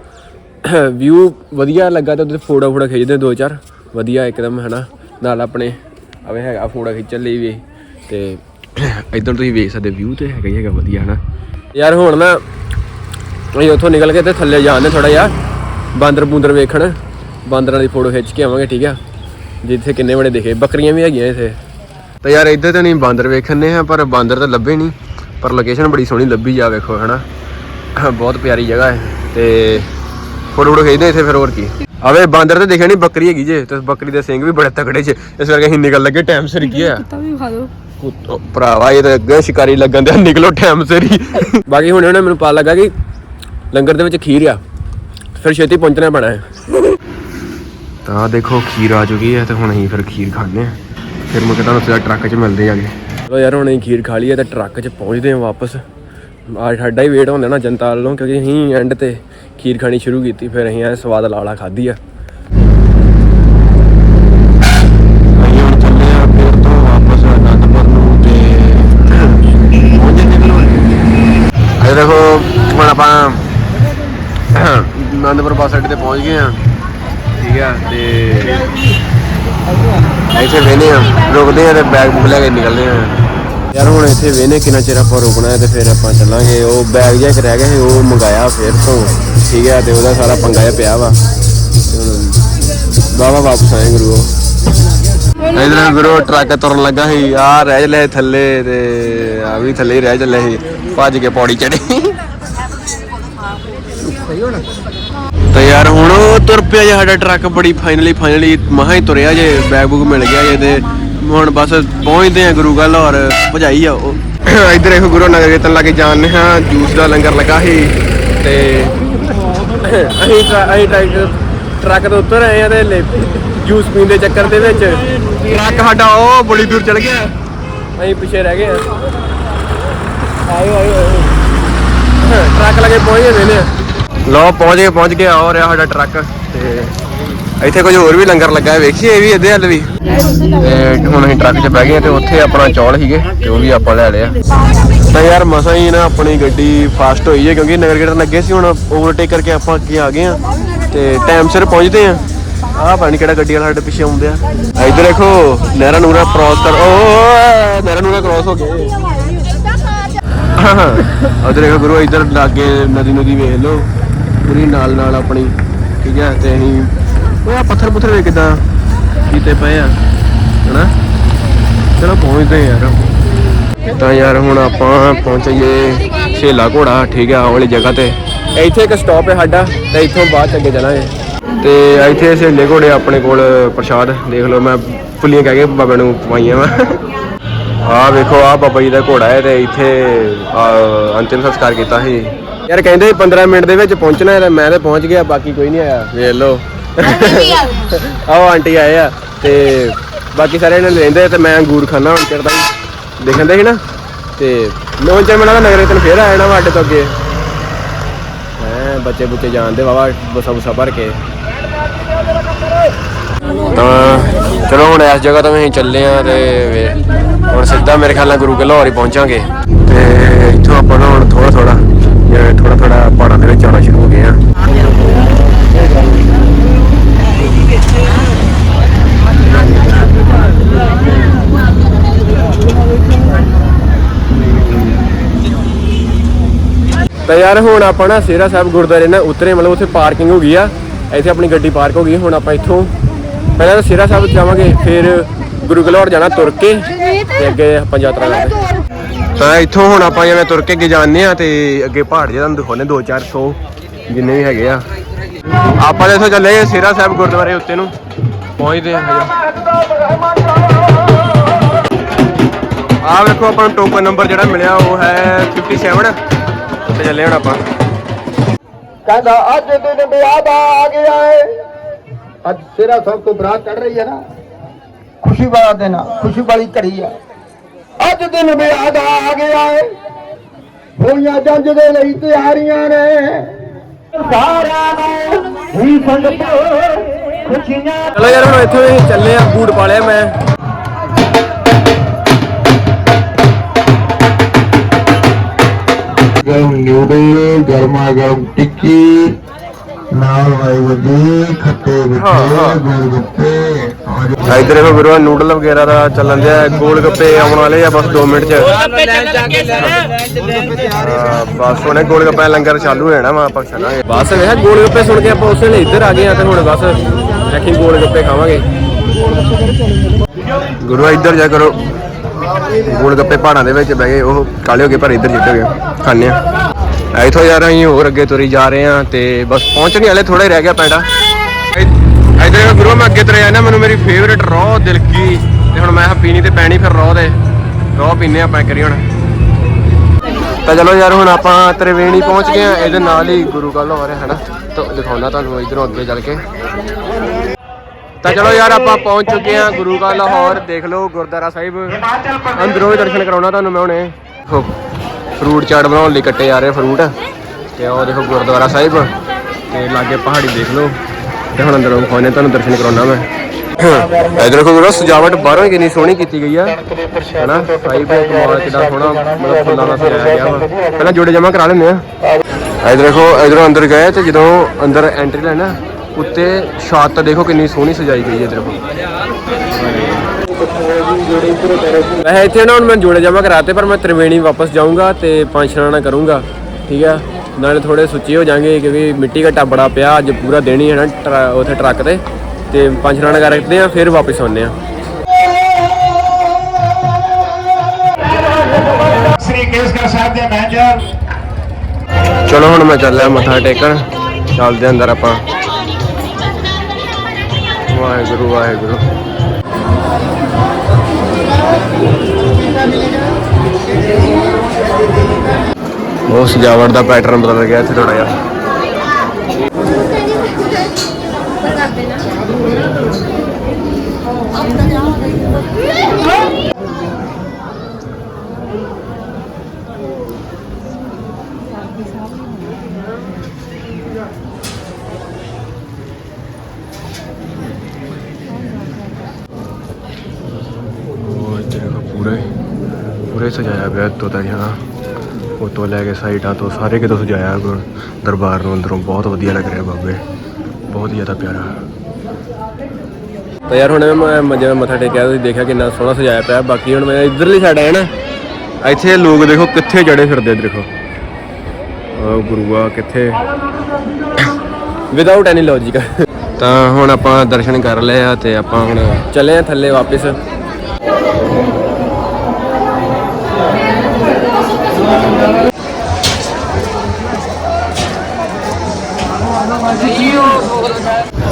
ਵਿਊ ਵਧੀਆ ਲੱਗਾ ਤਾਂ ਉਹਦੇ ਫੋਟੋ ਫੋਟੋ ਖਿੱਚਦੇ ਦੋ ਚਾਰ। ਵਧੀਆ ਇੱਕਦਮ, ਹਨਾ? ਨਾਲ ਆਪਣੇ ਆਵੇ ਹੈਗਾ ਫੋਟੋ ਖਿੱਚਣ ਲਈ ਵੀ। ਤੇ ਇੱਧਰ ਤੁਸੀਂ ਵੇਖ ਸਕਦੇ ਵਿਊ ਤੇ ਹੈਗਾ ਹੀ ਹੈਗਾ ਵਧੀਆ, ਹਨਾ? ਯਾਰ ਹੁਣ ਨਾ, ਅਸੀਂ ਉੱਥੋਂ ਨਿਕਲ ਕੇ ਤੇ ਥੱਲੇ ਜਾਂਦੇ ਥੋੜਾ ਜਿਹਾ, ਬਾਂਦਰ ਬੂੰਦਰ ਵੇਖਣ। ਬਾਂਦਰਾਂ ਦੀ ਫੋਟੋ ਖਿੱਚ ਕੇ ਆਵਾਂਗੇ, ਠੀਕ ਆ? ਜਿੱਥੇ ਕਿੰਨੇ ਬੜੇ ਦਿਖੇ। ਬੱਕਰੀਆਂ ਵੀ ਹੈਗੀਆਂ ਇੱਥੇ। ਤਾਂ ਯਾਰ ਇੱਧਰ ਤਾਂ ਨਹੀਂ ਬਾਂਦਰ ਵੇਖਣੇ ਆ, ਪਰ ਬਾਂਦਰ ਤਾਂ ਲੱਭੇ ਨਹੀਂ। ਪਰ ਲੋਕੇਸ਼ਨ ਬੜੀ ਸੋਹਣੀ ਲੱਭੀ ਜਾ ਵੇਖੋ, ਹਨਾ? ਬਹੁਤ ਪਿਆਰੀ ਜਗ੍ਹਾ ਹੈ। ਤੇ ਫੋਟੋ ਫੋਟੋ ਖਿੱਚਦੇ ਇੱਥੇ ਫਿਰ ਹੋਰ ਕੀ। ਆਵੇ ਬਾਂਦਰ ਤਾਂ ਦਿਖਿਆ ਨਹੀਂ ਬੱਕਰੀ ਹੈਗੀ ਜੇ ਤੇ ਬੱਕਰੀ ਦੇ ਸਿੰਘ ਵੀ ਬੜੇ ਤਕੜੇ ਜੇ ਇਸ ਕਰਕੇ ਅਸੀਂ ਨਿਕਲ ਲੱਗੇ ਟਾਈਮ ਸਿਰ ਕੀ ਆ? ਤਾਂ ਵੀ ਖਾ ਦੋ ਕੁੱਤੋ ਭਰਾਵਾ ਇਹ ਤਾਂ ਅੱਗੇ ਸ਼ਿਕਾਰੀ ਲੱਗਣ ਦੇ ਨਿਕਲੋ ਟਾਈਮ ਸਿਰ ਹੀ। ਬਾਕੀ ਹੁਣ ਉਹਨੇ ਮੈਨੂੰ ਪਤਾ ਲੱਗਾ ਕਿ ਲੰਗਰ ਦੇ ਵਿੱਚ ਖੀਰ ਆ ਫਿਰ ਛੇਤੀ ਪਹੁੰਚਣਾ ਪੈਣਾ ਹੈ। ਤਾਂ ਦੇਖੋ ਖੀਰ ਆ ਚੁੱਕੀ ਹੈ ਤੇ ਹੁਣ ਅਸੀਂ ਫਿਰ ਖੀਰ ਖਾਣੇ ਆ ਫਿਰ ਮੈਂ ਕਹਿੰਦਾ ਸਿੱਧਾ ਟਰੱਕ 'ਚ ਮਿਲਦੇ ਆਗੇ ਚਲੋ ਯਾਰ ਹੁਣ ਅਸੀਂ ਖੀਰ ਖਾ ਲਈ ਹੈ ਤੇ ਟਰੱਕ 'ਚ ਪਹੁੰਚਦੇ ਹਾਂ ਵਾਪਸ। ਆ ਸਾਡਾ ਹੀ ਵੇਟ ਹੁੰਦਾ ਨਾ ਜਨਤਾ ਵੱਲੋਂ ਕਿਉਂਕਿ ਅਸੀਂ ਐਂਡ ਤੇ ਖੀਰ ਖਾਣੀ ਸ਼ੁਰੂ ਕੀਤੀ, ਫਿਰ ਅਸੀਂ ਐ ਸਵਾਦ ਲਾਲਾ ਖਾਧੀ ਆ। ਅਨੰਦਪੁਰ ਦੇਖੋ, ਹੁਣ ਆਪਾਂ ਅਨੰਦਪੁਰ ਬੱਸ ਅੱਡੇ ਤੇ ਪਹੁੰਚ ਗਏ ਆ। ਠੀਕ ਆ, ਤੇ ਇੱਥੇ ਵੇਨੇ ਆ, ਰੁਕਦੇ ਆ ਤੇ ਬੈਗ ਬੁੱਕ ਲੈ ਕੇ ਨਿਕਲਦੇ ਆ। ਯਾਰ ਹੁਣ ਇੱਥੇ ਵੇਨੇ ਕਿੰਨਾ ਚਿਰ ਆਪਾਂ ਰੁਕਣਾ ਹੈ ਤੇ ਫਿਰ ਆਪਾਂ ਚੱਲਾਂਗੇ। ਉਹ ਬੈਗ ਜਿਹਾ ਰਹਿ ਗਿਆ ਸੀ, ਉਹ ਮੰਗਾਇਆ ਫਿਰ ਤੋਂ। ਠੀਕ ਹੈ, ਤੇ ਉਹਦਾ ਸਾਰਾ ਪੰਗਾ ਜਿਹਾ ਪਿਆ ਵਾ। ਬਾਬਾ ਵਾਪਸ ਆਏ ਗੁਰੂ ਇਧਰ ਗੁਰੂ ਟਰੱਕ ਤੁਰਨ ਲੱਗਾ ਸੀ, ਆ ਰਹਿ ਜਲੇ ਥੱਲੇ ਤੇ ਆ ਵੀ ਥੱਲੇ ਰਹਿ ਚੱਲੇ ਸੀ, ਭੱਜ ਕੇ ਪੌੜੀ ਚੜੇ ਤੇ ਯਾਰ ਹੁਣ ਤੁਰ ਪਿਆ ਸਾਡਾ ਟਰੱਕ ਬੜੀ ਫਾਈਨਲੀ ਫਾਈਨਲੀ ਮਹਾ ਹੀ ਤੁਰਿਆ ਜੇ ਬੈਗ ਬੁੱਕ ਮਿਲ ਗਿਆ ਜੇ ਤੇ ਹੁਣ ਬਸ ਪਹੁੰਚਦੇ ਆ ਗੁਰੂ ਘਰ ਲਾਹੌਰ, ਭਜਾਈ ਆ ਇੱਧਰ ਦੇਖੋ ਗੁਰੂ ਨਗਰ ਕੀਰਤਨ ਲੱਗੇ ਜਾਣੇ ਹਾਂ, ਜੂਸ ਦਾ ਲੰਗਰ ਲੱਗਾ ਸੀ ਤੇ ਅਸੀਂ ਅਸੀਂ ਟਰੱਕ ਟਰੱਕ ਤੋਂ ਉਤਰ ਆਏ ਆ ਤੇ ਜੂਸ ਪੀਣ ਦੇ ਚੱਕਰ ਦੇ ਵਿੱਚ ਟਰੱਕ ਸਾਡਾ ਉਹ ਬੜੀ ਦੂਰ ਚਲ ਗਿਆ। ਅਸੀਂ ਪਿੱਛੇ ਰਹਿ ਗਏ ਆ। ਆਇਓ ਆਇਓ ਟਰੱਕ ਲਗੇ ਪਹੁੰਚ ਗਏ ਨੇ। ਲੋ ਪਹੁੰਚ ਗਏ ਪਹੁੰਚ ਗਏ ਆ ਸਾਡਾ ਟਰੱਕ ਤੇ ਇੱਥੇ ਕੁਝ ਹੋਰ ਵੀ ਲੰਗਰ ਲੱਗਾ ਹੈ, ਵੇਖੀਏ ਵੀ ਇਹਦੇ ਹੱਲ ਵੀ। ਤੇ ਹੁਣ ਅਸੀਂ ਟਰੱਕ 'ਚ ਬਹਿ ਗਏ ਤੇ ਉੱਥੇ ਆਪਣਾ ਚੌਲ ਸੀਗੇ, ਤੇ ਉਹ ਵੀ ਆਪਾਂ ਲੈ ਲਿਆ। ਤਾਂ ਯਾਰ ਮਸਾਂ ਹੀ ਨਾ ਆਪਣੀ ਗੱਡੀ ਫਾਸਟ ਹੋਈ ਹੈ, ਕਿਉਂਕਿ ਨਗਰ ਕੀਰਤਨ ਲੱਗੇ ਸੀ, ਹੁਣ ਓਵਰਟੇਕ ਕਰਕੇ ਆਪਾਂ ਅੱਗੇ ਆ ਗਏ ਆ ਤੇ ਟਾਈਮ ਸਿਰ ਪਹੁੰਚਦੇ ਆ ਆਹ ਪਾਣੀ ਕਿਹੜਾ ਗੱਡੀ ਵਾਲਾ ਸਾਡੇ ਪਿੱਛੇ ਆਉਂਦੇ ਆ ਇੱਧਰ ਦੇਖੋ, ਨਹਿਰਾ ਨੂਰਾ ਕ੍ਰਾਸ ਕਰ ਓ ਨਹਿਰਾ ਨੂਰਾ ਕ੍ਰਾਸ ਹੋ ਗਏ। ਉਧਰ ਦੇਖੋ ਗੁਰੂ, ਇੱਧਰ ਲਾਗੇ ਨਦੀ ਨਦੀ ਵੇਖ ਲਓ। ਪੂਰੀ ਨਾਲ ਨਾਲ ਆਪਣੀ, ਠੀਕ ਹੈ, ਤੇ ਅਸੀਂ ਉਹ ਆ ਪੱਥਰ ਪੁੱਥਰ ਵੇ ਕਿਦਾਂ ਕੀਤੇ ਪਏ ਆ, ਹਨਾ? ਚਲੋ ਪਹੁੰਚਦੇ ਯਾਰ ਤਾਂ ਯਾਰ ਹੁਣ ਆਪਾਂ ਪਹੁੰਚੀਏ ਛੇਲਾ ਘੋੜਾ, ਠੀਕ ਹੈ ਵਾਲੀ ਜਗ੍ਹਾ ਤੇ। ਇੱਥੇ ਇੱਕ ਸਟਾਪ ਹੈ ਸਾਡਾ, ਤੇ ਇੱਥੋਂ ਬਾਅਦ 'ਚ ਅੱਗੇ ਚੱਲਾਂਗੇ। ਤੇ ਇੱਥੇ ਛੇਲੇ ਘੋੜੇ ਆਪਣੇ ਕੋਲ ਪ੍ਰਸ਼ਾਦ, ਦੇਖ ਲਓ, ਮੈਂ ਫੁੱਲੀਆਂ ਕਹਿ ਕੇ ਬਾਬਾ ਨੂੰ ਪਾਈਆਂ ਵਾ। ਆਹ ਵੇਖੋ, ਆਹ ਬਾਬਾ ਜੀ ਦਾ ਘੋੜਾ ਹੈ ਤੇ ਇੱਥੇ ਅੰਤਿਮ ਸੰਸਕਾਰ ਕੀਤਾ ਸੀ। ਯਾਰ ਕਹਿੰਦੇ ਸੀ 15 ਮਿੰਟ ਦੇ ਵਿੱਚ ਪਹੁੰਚਣਾ ਹੈ ਮੈਂ ਤੇ ਪਹੁੰਚ ਗਿਆ, ਬਾਕੀ ਕੋਈ ਨਹੀਂ ਆਇਆ। ਵੇਖ ਲਓ। ਆਓ ਆਂਟੀ ਆਏ ਆ ਤੇ ਬਾਕੀ ਸਾਰੇ ਨੇ ਲੈਂਦੇ ਤੇ ਮੈਂ ਅੰਗੂਰ ਖਾਣਾ ਹੁਣ ਚਿਰ ਦਾ ਹੀ ਦੇਖਣ ਦੇ ਸੀ ਨਾ? ਤੇ ਮੈਂ ਹੁਣ ਚਿਰ ਮੈਨੂੰ ਲੱਗਦਾ ਨਗਰੇ ਤਨ ਫੇਰ ਆ ਜਾਣਾ ਵਾ ਤੋਂ ਅੱਗੇ। ਹੈ, ਬੱਚੇ ਬੁੱਚੇ ਜਾਣਦੇ ਵਾਵਾ ਬਸਾ ਬੁਸਾ ਭਰ ਕੇ। ਤਾਂ ਚਲੋ ਹੁਣ ਇਸ ਜਗ੍ਹਾ ਤੋਂ ਅਸੀਂ ਚੱਲੇ ਆ ਤੇ ਵੇ- ਹੁਣ ਸਿੱਧਾ ਮੇਰੇ ਖਿਆਲ ਨਾਲ ਗੁਰੂ ਕੇ ਲਾਹੌਰ ਹੀ ਪਹੁੰਚਾਂਗੇ। ਤੇ ਇੱਥੋਂ ਆਪਾਂ ਨਾ ਹੁਣ ਥੋੜਾ ਥੋੜਾ ਜਿਵੇਂ ਥੋੜਾ ਥੋੜਾ ਪਹਾੜਾਂ ਦੇ ਵਿੱਚ ਆਉਣਾ ਸ਼ੁਰੂ ਹੋ ਗਏ ਆ। ਤਾਂ ਯਾਰ ਹੁਣ ਆਪਾਂ ਨਾ ਸੇਰਾ ਸਾਹਿਬ ਗੁਰਦੁਆਰੇ ਨਾਲ ਉਤਰੇ, ਮਤਲਬ ਉੱਥੇ ਪਾਰਕਿੰਗ ਹੋ ਗਈ ਆ। ਇੱਥੇ ਆਪਣੀ ਗੱਡੀ ਪਾਰਕ ਹੋ ਗਈ, ਹੁਣ ਆਪਾਂ ਇੱਥੋਂ ਪਹਿਲਾਂ ਤਾਂ ਸੇਰਾ ਸਾਹਿਬ ਜਾਵਾਂਗੇ, ਫਿਰ ਗੁਰੂ ਗਲੋਰ ਜਾਣਾ ਤੁਰ ਕੇ, ਤੇ ਅੱਗੇ ਆਪਾਂ ਯਾਤਰਾ ਕਰਦੇ ਤਾਂ ਇੱਥੋਂ ਹੁਣ ਆਪਾਂ ਜਿਵੇਂ ਤੁਰ ਕੇ ਅੱਗੇ ਜਾਂਦੇ ਆ ਤੇ ਅੱਗੇ ਪਹਾੜ ਜਿਹੜਾ ਤੁਹਾਨੂੰ ਦਿਖਾਉਣੇ 2-400 ਜਿੰਨੇ ਵੀ ਹੈਗੇ ਆ। ਆਪਾਂ ਤਾਂ ਇੱਥੋਂ ਚੱਲੇ ਆ ਸੇਰਾ ਸਾਹਿਬ ਗੁਰਦੁਆਰੇ ਉੱਤੇ ਨੂੰ, ਪਹੁੰਚਦੇ ਆ ਆ ਵੇਖੋ ਆਪਾਂ ਨੂੰ ਟੋਕਨ ਨੰਬਰ ਜਿਹੜਾ ਮਿਲਿਆ, ਉਹ ਹੈ 57 ਤੇ ਚੱਲੇ ਹੁਣ ਆਪਾਂ। ਕਹਿੰਦਾ ਅੱਜ ਦਿਨ ਵਿਆਹ ਦਾ ਆ ਗਿਆ ਏ। ਅੱਜ ਸਿਰਾ ਸਭ ਤੋਂ ਬਰਾਤ ਚੜ ਰਹੀ ਹੈ ਨਾ। ਖੁਸ਼ੀ ਵਾਲਾ ਦਿਨ ਆ ਖੁਸ਼ੀ ਵਾਲੀ ਘੜੀ ਆ। ਅੱਜ ਦਿਨ ਵਿਆਹ ਦਾ ਆ ਗਿਆ ਏ। ਹੋਈਆਂ ਜੰਜ ਦੇ ਲਈ ਤਿਆਰੀਆਂ ਨੇ। ਸਾਰਿਆਂ ਨੂੰ ਹੀ ਸੰਗਤ ਖੁਸ਼ੀਆਂ ਚਲੋ ਯਾਰ ਹੁਣ ਇੱਥੋਂ ਹੀ ਚੱਲੇ ਆ ਬੂਟ ਪਾ ਲਿਆ ਮੈਂ। ਗਰਮ ਨਿਊਡਲ ਗਰਮਾ ਗਰਮ ਟਿੱਕੀ ਨਾਲ ਵਾਈ ਜੀ ਖੱਟੇ। ਮਿੱਠੇ ਗੋਲ ਗੱਪੇ ਇੱਧਰ ਦੇਖੋ ਵੀਰੋ ਨੂਡਲ ਵਗੈਰਾ ਦਾ ਚੱਲਣ ਦਿਆ ਗੋਲ ਗੱਪੇ ਆਉਣ ਵਾਲੇ ਆ ਬਸ 2 ਮਿੰਟ ਚ। ਬਸ ਹੁਣੇ ਗੋਲ ਗੱਪੇ ਲੰਗਰ ਚਾਲੂ ਹੋ ਜਾਣਾ ਵਾ ਆਪਾਂ ਛਲਾਂਗੇ ਬਸ ਵੇਖ ਗੋਲ ਗੱਪੇ ਸੁਣ ਕੇ ਆਪਾਂ ਉਸੇ ਲਈ ਇੱਧਰ ਆ ਗਏ ਆ ਤੇ ਹੁਣ ਬਸ ਦੇਖੀ ਗੋਲ ਗੱਪੇ ਖਾਵਾਂਗੇ। ਗੁਰੂ ਇੱਧਰ ਜਾ ਕਰੋ। ਗੋਲ ਗੱਪੇ ਪਹਾੜਾਂ ਦੇ ਵਿੱਚ ਬਹਿ ਗਏ, ਉਹ ਕਾਲੇ ਹੋ ਗਏ ਪਰ ਇੱਧਰ ਜਿੱਟ ਹੋ ਗਏ। ਖਾਣੇ ਆ। ਇੱਥੋਂ ਯਾਰ ਅਸੀਂ ਹੋਰ ਅੱਗੇ ਤੁਰੀ ਜਾ ਰਹੇ ਆ ਤੇ ਬਸ ਪਹੁੰਚਣੇ ਵਾਲੇ ਥੋੜਾ ਹੀ ਰਹਿ ਗਿਆ ਪੈਂਡਾ। ਇਧਰ ਗੁਰੂ, ਮੈਂ ਅੱਗੇ ਤੁਰਿਆ ਨਾ, ਮੈਨੂੰ ਮੇਰੀ ਫੇਵਰੇਟ ਰੋ ਦਿਲ ਕੀ? ਤੇ ਹੁਣ ਮੈਂ ਪੀਣੀ ਤੇ ਪੈਣੀ ਫਿਰ ਰੋਹ ਦੇ ਰੋ ਪੀਨੇ ਆਪਾਂ ਕਰੀ ਹੁਣ। ਤਾਂ ਚਲੋ ਯਾਰ, ਹੁਣ ਆਪਾਂ ਤ੍ਰਿਵੇਣੀ ਪਹੁੰਚ ਗਏ ਆ ਇਹਦੇ ਨਾਲ ਹੀ ਗੁਰੂ ਘਰ ਹੋ ਰਿਹਾ ਹਨਾ ਤਾਂ ਦਿਖਾਉਣਾ ਤੁਹਾਨੂੰ ਇਧਰੋਂ ਅੱਗੇ ਚੱਲ ਕੇ। ਤਾਂ ਚਲੋ ਯਾਰ ਆਪਾਂ ਪਹੁੰਚ ਚੁੱਕੇ ਆ ਗੁਰੂ ਘਰ ਲਾਹੌਰ ਦੇਖ ਲਓ ਗੁਰਦੁਆਰਾ ਸਾਹਿਬ। ਅੰਦਰੋਂ ਵੀ ਦਰਸ਼ਨ ਕਰਾਉਣਾ ਤੁਹਾਨੂੰ ਮੈਂ ਹੁਣੇ। ਦੇਖੋ, ਫਰੂਟ ਚਾਟ ਬਣਾਉਣ ਲਈ ਕੱਟੇ ਜਾ ਰਹੇ ਫਰੂਟ ਤੇ ਉਹ ਦੇਖੋ ਗੁਰਦੁਆਰਾ ਸਾਹਿਬ। ਤੇ ਲਾਗੇ ਪਹਾੜੀ ਦੇਖ ਲਓ। ਤੇ ਹੁਣ ਅੰਦਰੋਂ ਵਿਖਾਉਣੇ ਤੁਹਾਨੂੰ ਦਰਸ਼ਨ ਕਰਾਉਣਾ ਮੈਂ। ਇਧਰ ਦੇਖੋ ਵੀਰੋ ਸਜਾਵਟ ਬਾਹਰੋਂ ਕਿੰਨੀ ਸੋਹਣੀ ਕੀਤੀ ਗਈ ਆ। ਹੈਨਾ? ਸਾਈਬ ਦੇ ਕਮਾਲ ਕਿੱਡਾ ਸੋਹਣਾ ਮਤਲਬ ਫੁੱਲਾਂ ਨਾਲ ਸਜਾਇਆ ਗਿਆ ਵਾ। ਪਹਿਲਾਂ ਜੋੜੇ ਜਮਾ ਕਰਾ ਲੈਂਦੇ ਆ। ਇਧਰ ਦੇਖੋ ਇਧਰੋਂ ਅੰਦਰ ਗਏ ਤੇ ਜਦੋਂ ਅੰਦਰ ਐਂਟਰੀ ਲੈਣਾ ਉੱਤੇ ਛੱਤ ਦੇਖੋ ਕਿੰਨੀ ਸੋਹਣੀ ਸਜਾਈ ਗਈ ਹੈ ਇਧਰ। ਵੈਸੇ ਇੱਥੇ ਨਾ ਹੁਣ ਮੈਂ ਜੋੜੇ ਜਮਾ ਕਰਾਤੇ ਪਰ ਮੈਂ ਤ੍ਰਿਵੇਣੀ ਵਾਪਸ ਜਾਊਂਗਾ ਤੇ ਪੰਜ ਇਸ਼ਨਾਨਾ ਕਰੂੰਗਾ ਠੀਕ ਆ ਨਾਲੇ ਥੋੜੇ ਸੁੱਚੇ ਹੋ ਜਾਾਂਗੇ ਕਿਉਂਕਿ ਮਿੱਟੀ ਘਟਾ ਬੜਾ ਪਿਆ ਅੱਜ ਪੂਰਾ ਦਿਨ ਹੀ ਹੈ ਨਾ ਉੱਥੇ ਟਰੱਕ ਤੇ। ਤੇ ਪੰਜ ਇਸ਼ਨਾਨਾ ਕਰਦੇ ਆ ਫਿਰ ਵਾਪਸ ਆਉਂਦੇ ਆ ਸ੍ਰੀ ਕੇਸਗੜ੍ਹ ਸਾਹਿਬ ਦੇ ਮੈਨੇਜਰ ਚਲੋ ਹੁਣ ਮੈਂ ਚੱਲਿਆ ਮੱਥਾ ਟੇਕਣ ਚੱਲਦੇ ਅੰਦਰ ਆਪਾਂ। ਵਾਹਿਗੁਰੂ ਵਾਹਿਗੁਰੂ। ਉਹ ਸਜਾਵਟ ਦਾ ਪੈਟਰਨ ਬਦਲ ਗਿਆ ਇੱਥੇ ਥੋੜਾ ਜਿਹਾ। ਉਹ ਇੱਥੇ ਦੇਖੋ ਪੂਰੇ ਪੂਰੇ ਸਜਾਇਆ ਪਿਆ ਤੋਂ ਤਾਂ ਜਣਾ ਉਤੋਂ ਲੈ ਕੇ ਸਾਈਡਾਂ ਤੋਂ ਸਾਰੇ ਕਿਤੋਂ ਸਜਾਇਆ ਗੁਰ ਦਰਬਾਰ ਨੂੰ ਅੰਦਰੋਂ ਬਹੁਤ ਵਧੀਆ ਲੱਗ ਰਿਹਾ ਬਾਬੇ। ਬਹੁਤ ਹੀ ਜ਼ਿਆਦਾ ਪਿਆਰਾ। ਤਾਂ ਯਾਰ ਹੁਣ ਮੈਂ ਜਿਵੇਂ ਮੱਥਾ ਟੇਕਿਆ ਤੁਸੀਂ ਦੇਖਿਆ ਕਿੰਨਾ ਸੋਹਣਾ ਸਜਾਇਆ ਪਿਆ। ਬਾਕੀ ਹੁਣ ਮੈਂ ਇਧਰਲੀ ਸਾਈਡ ਆਇਆ ਨਾ ਇੱਥੇ ਲੋਕ ਦੇਖੋ ਕਿੱਥੇ ਜੜੇ ਫਿਰਦੇ ਦੇਖੋ। ਆ ਗੁਰੂਆ ਕਿੱਥੇ। ਵਿਦਆਊਟ ਐਨੀ ਲੌਜੀਕ ਤਾਂ ਹੁਣ ਆਪਾਂ ਦਰਸ਼ਨ ਕਰ ਲਏ ਆ ਤੇ ਆਪਾਂ ਹੁਣ ਚੱਲੇ ਆ ਥੱਲੇ ਵਾਪਸ।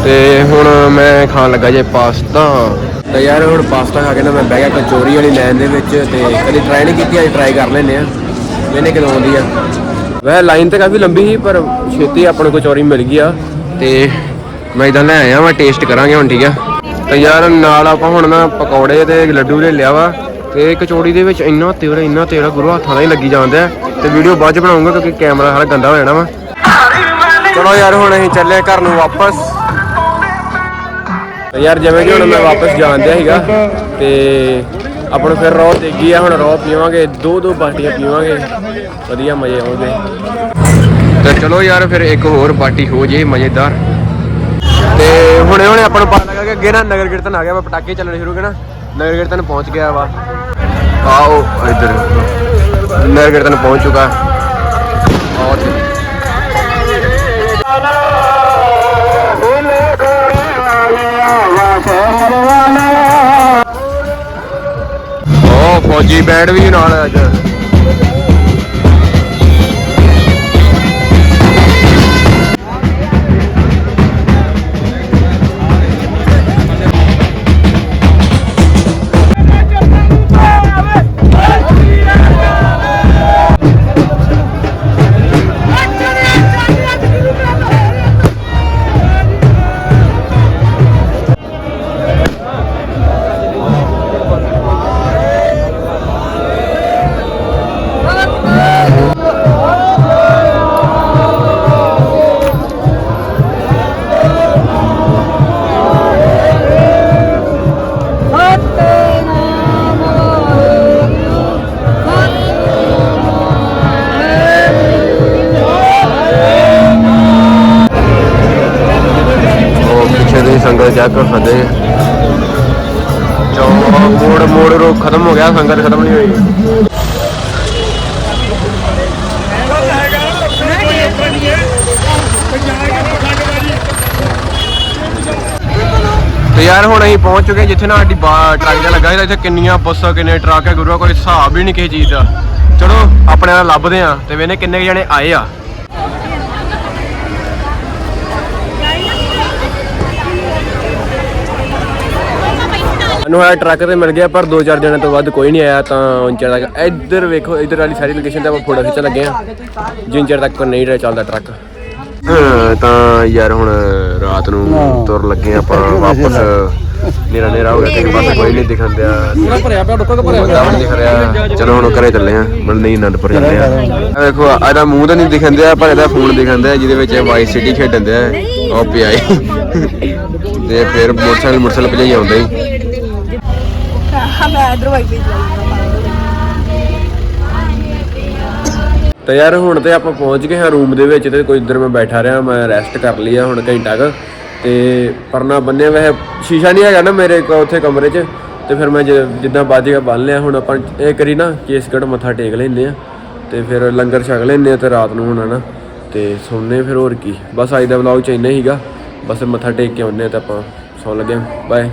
ਤੇ ਹੁਣ ਮੈਂ ਖਾਣ ਲੱਗਾ ਜੇ ਪਾਸਤਾ। ਤੇ ਯਾਰ ਹੁਣ ਪਾਸਤਾ ਖਾ ਕੇ ਨਾ ਮੈਂ ਬਹਿ ਗਿਆ ਕਚੋਰੀ ਵਾਲੀ ਲਾਈਨ ਦੇ ਵਿੱਚ ਤੇ ਕਦੀ ਟਰਾਈ ਨਹੀਂ ਕੀਤੀ ਅੱਜ ਟਰਾਈ ਕਰ ਲੈਨੇ ਆ। ਮੈਨੇ ਕਦੋਂ ਆਉਂਦੀ ਆ? ਵੈਸੇ ਲਾਈਨ ਤੇ ਕਾਫੀ ਲੰਬੀ ਸੀ ਪਰ ਛੇਤੀ ਆਪਾਂ ਨੂੰ ਕਚੋਰੀ ਮਿਲ ਗਈ ਆ। ਤੇ ਮੈਂ ਇਦਾਂ ਲੈ ਆਇਆ ਮੈਂ ਟੇਸਟ ਕਰਾਂਗੇ ਹੁਣ ਠੀਕ ਆ? ਤੇ ਯਾਰ ਨਾਲ ਆਪਾਂ ਹੁਣ ਨਾ ਪਕੌੜੇ ਤੇ ਲੱਡੂ ਲੈ ਲਿਆ ਵਾ ਤੇ ਕਚੋੜੀ ਦੇ ਵਿੱਚ ਇੰਨਾ ਤੇਲ ਇੰਨਾ ਤੇਲ ਆ, ਗੁਰੂ ਹੱਥਾਂ ਦਾ ਹੀ ਲੱਗੀ ਜਾਂਦਾ ਤੇ ਵੀਡੀਓ ਬਾਅਦ ਚ ਬਣਾਉਂਗਾ ਕਿਉਂਕਿ ਕੈਮਰਾ ਸਾਰਾ ਗੰਦਾ ਹੋ ਜਾਣਾ ਵਾ। ਚਲੋ ਯਾਰ, ਹੁਣ ਅਸੀਂ ਚੱਲੇ ਆ ਘਰ ਨੂੰ ਵਾਪਸ। ਤੇ ਯਾਰ, ਜਿਵੇਂ ਕਿ ਹੁਣ ਮੈਂ ਵਾਪਸ ਜਾਣਦਿਆ ਸੀਗਾ, ਤੇ ਆਪਾਂ ਫਿਰ ਰੋਹ ਦੇਗੀ ਆ, ਹੁਣ ਰੋਹ ਪੀਵਾਂਗੇ, ਦੋ ਦੋ ਬਾਟੀਆਂ ਪੀਵਾਂਗੇ। ਵਧੀਆ ਮਜ਼ੇ ਆਉਣਗੇ ਤੇ ਚਲੋ ਯਾਰ, ਫਿਰ ਇੱਕ ਹੋਰ ਬਾਟੀ ਹੋ ਜੇ, ਮਜ਼ੇਦਾਰ। ਤੇ ਹੁਣੇ ਹੁਣੇ ਆਪਾਂ ਨੂੰ ਪਤਾ ਲੱਗਾ ਕਿ ਅੱਗੇ ਨਾ ਨਗਰ ਕੀਰਤਨ ਆ ਗਿਆ ਵਾ, ਪਟਾਕੇ ਚੱਲਣੇ ਸ਼ੁਰੂ ਕਰਨਾ ਨਗਰ ਕੀਰਤਨ ਪਹੁੰਚ ਗਿਆ ਵਾ। ਆਓ, ਇੱਧਰ। ਨਗਰ ਕੀਰਤਨ ਪਹੁੰਚ ਚੁੱਕਾ। ਆਓ ਉਹ ਫੌਜੀ ਬੈਂਡ ਵੀ ਨਾਲ ਅੱਜ। ਚੁੱਕੇ ਜਿੱਥੇ ਨਾ ਸਾਡੀ ਟਰੱਕ ਜਿਹਾ ਲੱਗਾ ਇੱਥੇ ਕਿੰਨੀਆਂ ਬੱਸਾਂ, ਕਿੰਨੇ ਟਰੱਕ ਹੈ ਗੁਰੂਆ ਕੋਈ ਹਿਸਾਬ ਹੀ ਨਹੀਂ ਕਿਸੇ ਚੀਜ਼ ਦਾ। ਚਲੋ, ਆਪਣੇ ਨਾਲ ਲੱਭਦੇ ਆ ਤੇ ਵੇਨੇ ਕਿੰਨੇ ਜਣੇ ਆਏ ਆ। ਮੈਨੂੰ ਆ ਟਰੱਕ ਤੇ ਮਿਲ ਗਿਆ, ਪਰ ਦੋ ਚਾਰ ਜਣੇ ਤੋਂ ਵੱਧ ਕੋਈ ਨਹੀਂ ਆਇਆ, ਤਾਂ ਉਨ ਚਿਰ ਤੱਕ ਇੱਧਰ ਵੇਖੋ, ਇੱਧਰ ਵਾਲੀ ਸਾਰੀ ਲੋਕੇਸ਼ਨ ਤੇ ਆਪਾਂ ਫੋਟੋ ਖਿੱਚਣ ਲੱਗੇ ਆ ਜਿੰਨ ਚਿਰ ਤੱਕ ਨਹੀਂ ਰਿਹਾ ਚੱਲਦਾ ਟਰੱਕ। ਤਾਂ ਯਾਰ ਹੁਣ ਰਾਤ ਨੂੰ ਤੁਰ ਲੱਗੇ ਆਪਾਂ ਵਾਪਸ। ਨੇਰਾ ਨੇਰਾ ਹੋ ਗਿਆ ਕਿਸੇ ਪਾਸੇ ਕੋਈ ਨਹੀਂ ਦਿਖਣ ਦਿਆ ਪੂਰਾ ਭਰਿਆ ਪਿਆ ਡੁੱਕਾ ਭਰਿਆ ਪਿਆ। ਦਿਖ ਰਿਹਾ। ਚਲੋ ਹੁਣ ਘਰੇ ਚੱਲੇ ਆ ਮਨ ਨਹੀਂ ਅਨੰਦਪੁਰ ਚੱਲੇ ਆ ਵੇਖੋ ਇਹਦਾ ਮੂੰਹ ਤਾਂ ਨਹੀਂ ਦਿਖਣ ਦਿਆ ਪਰ ਇਹਦਾ ਫੋਨ ਦਿਖਣ ਦਿਆ ਜਿਹਦੇ ਵਿੱਚ ਵਾਈ ਸਿਟੀ ਖੇਡਣ ਦਿਆ। ਉਹ ਪਿਆ ਈ। ਤੇ ਫਿਰ ਮੋਟਰਸਾਈਕਲ ਮੋਟਰਸਾਈਕਲ ਭਜਾਈ ਆਉਂਦਾ ਹੀ। ਮੈਂ ਇਧਰ ਵਾਈ ਪੇਜ ਤਾਂ ਯਾਰ ਹੁਣ ਤੇ ਆਪਾਂ ਪਹੁੰਚ ਗਏ ਹਾਂ ਰੂਮ ਦੇ ਵਿੱਚ ਤੇ ਕੋਈ ਇੱਧਰ ਮੈਂ ਬੈਠਾ ਰਿਹਾ, ਮੈਂ ਰੈਸਟ ਕਰ ਲਈ ਆ ਹੁਣ ਘੰਟਾ ਕੁ। ਤੇ ਪਰਨਾ ਬੰਨਿਆ ਵੈਸੇ ਸ਼ੀਸ਼ਾ ਨਹੀਂ ਹੈਗਾ ਨਾ ਮੇਰੇ ਉੱਥੇ ਕਮਰੇ 'ਚ। ਤੇ ਫਿਰ ਮੈਂ ਜ- ਜਿੱਦਾਂ ਬਾਜੇਗਾ ਬੰਨ ਲਿਆ, ਹੁਣ ਆਪਾਂ ਇਹ ਕਰੀ ਨਾ ਕੇਸਗੜ ਮੱਥਾ ਟੇਕ ਲੈਂਦੇ ਆ। ਤੇ ਫਿਰ ਲੰਗਰ ਛਕ ਲੈਂਦੇ ਆ ਤੇ ਰਾਤ ਨੂੰ ਹੁਣ ਨਾ ਤੇ ਸੁਣਨੇ ਫਿਰ ਹੋਰ ਕੀ, ਬਸ ਅੱਜ ਦਾ ਵਲੌਗ ਚ ਇੰਨਾ ਹੀਗਾ ਬਸ ਮੱਥਾ ਟੇਕ ਕੇ ਆਉਂਦੇ ਆ ਤਾਂ ਆਪਾਂ ਸੌਣ ਲੱਗੇ ਬਾਏ